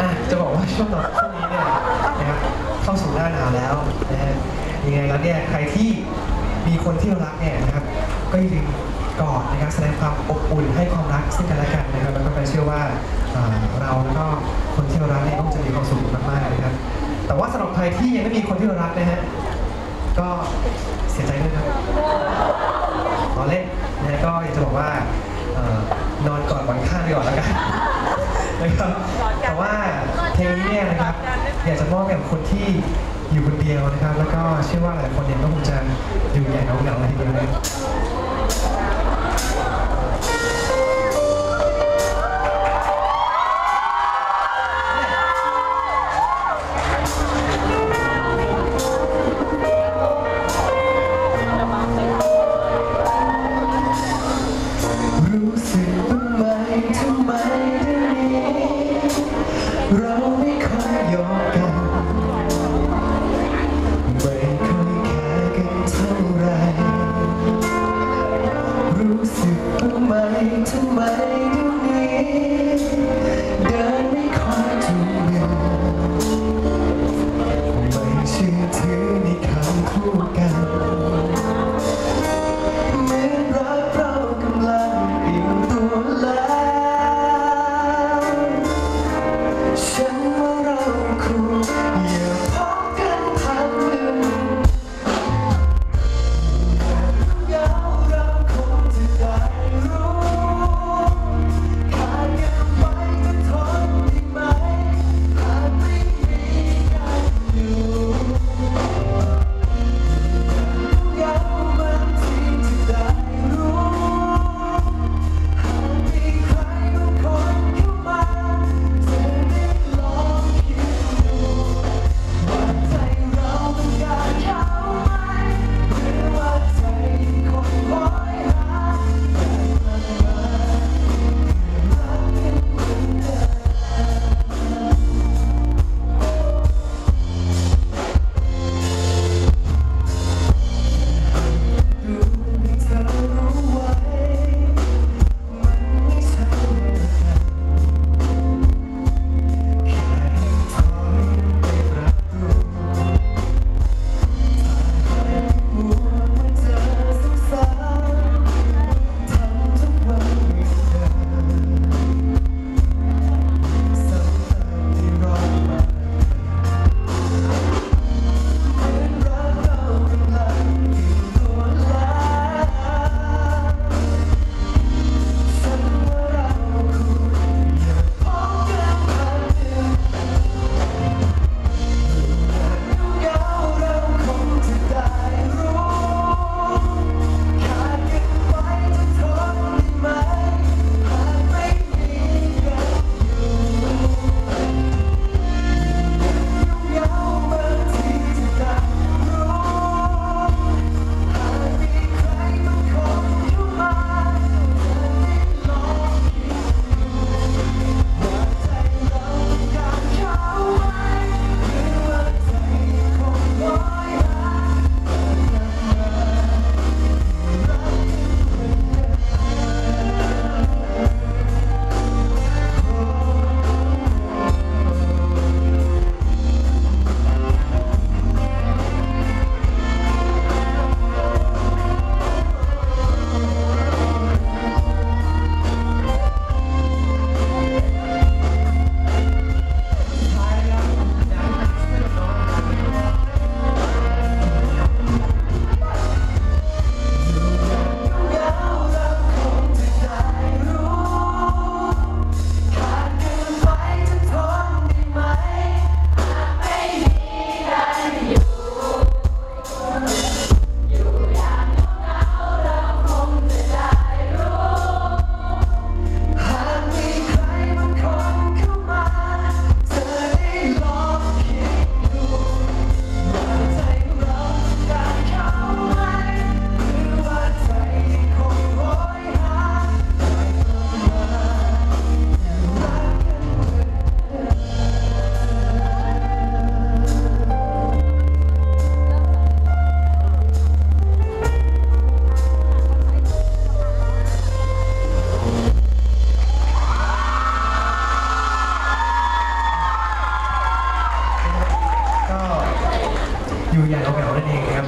อะจะบอกว่าช่วงต่อช่วงนี้เนี่ยนะครับเข้าสู่หน้าหนาวแล้วนะฮะยังไงแล้วเนี่ยใครที่มีคนที่เรารักเนี่ยนะครับก็อย่าลืมกอดนะครับแสดงความอบอุ่นให้ความรักซึ่งกันและกันนะครับแล้วก็ไปเชื่อว่าเราแล้วก็คนที่เรารักเนี่ยต้องจะมีความสุขมากๆนะครับ แต่ว่าสำหรับใครที่ยังไม่มีคนที่เรารักนะฮะก็เสียใจด้วยครับขอเล่นนะก็อยากจะบอกว่านอนกอนวันข้างดีกว่าแล้วกัน นะครับ แต่ว่าเพลงนี้เนี่ยนะครับอยากจะมอบให้กับคนที่อยู่คนเดียวนะครับ แล้วก็เชื่อว่าหลายคนเนี่ยก็คงจะอยู่อย่างเหงาๆเลยทีเดียวนะ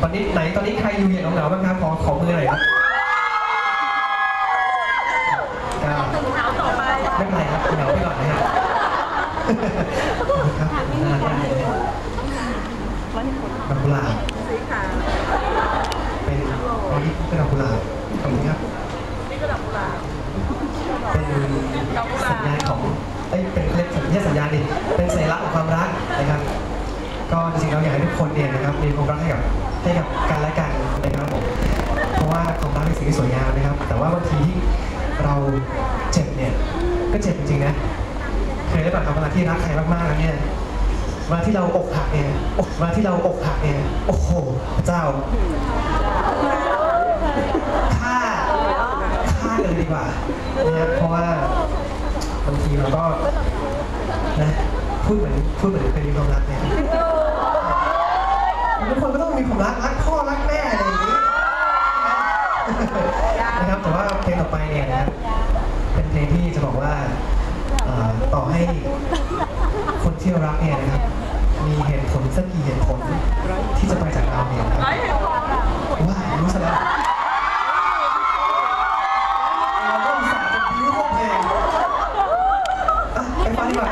ตอนนี้ไหนตอนนี้ใครอยู่อย่างเหงาๆบ้างครับขอขอมือหน่อยครับก็ไม่เป็นไรครับเหงาไปก่อนนะครับขอบคุณครับน่ารักมากเลยดอกกุหลาบเป็นอันนี้เป็นดอกกุหลาบขอบคุณครับเป็นสัญญาณของเอ้ยเป็นเรียกไม่ใช่สัญญาณดิเป็นสัญลักษณ์ของความรักนะครับก็จริงๆเราอยากให้ทุกคนเนี่ยนะครับมีความรักให้กับ ให้กับกันและกันนะครับผมเพราะว่าความรักเป็นสิ่งที่สวยงามนะครับ แต่ว่าบางทีที่เราเจ็บเนี่ยก็เจ็บจริงๆนะเคยได้แบบเวลาที่รักใครมากๆแล้วเนี่ยเวลาที่เราอกหักเนี่ยเวลาที่เราอกหักเนี่ยโอ้โหพระเจ้าฆ่าฆ่าเลยดีกว่านะครับเพราะว่าบางทีเราก็นะพูดเหมือนพูดเหมือนเป็นมีความรักเนี่ย รักรักพ่อรักแม่อะไรอย่างนี้นะครับแต่ว่าเพลงต่อไปเนี่ยนะครับเป็นเพลงที่จะบอกว่าต่อให้คนที่เรารักเนี่ยนะครับมีเหตุผลสักกี่เหตุผล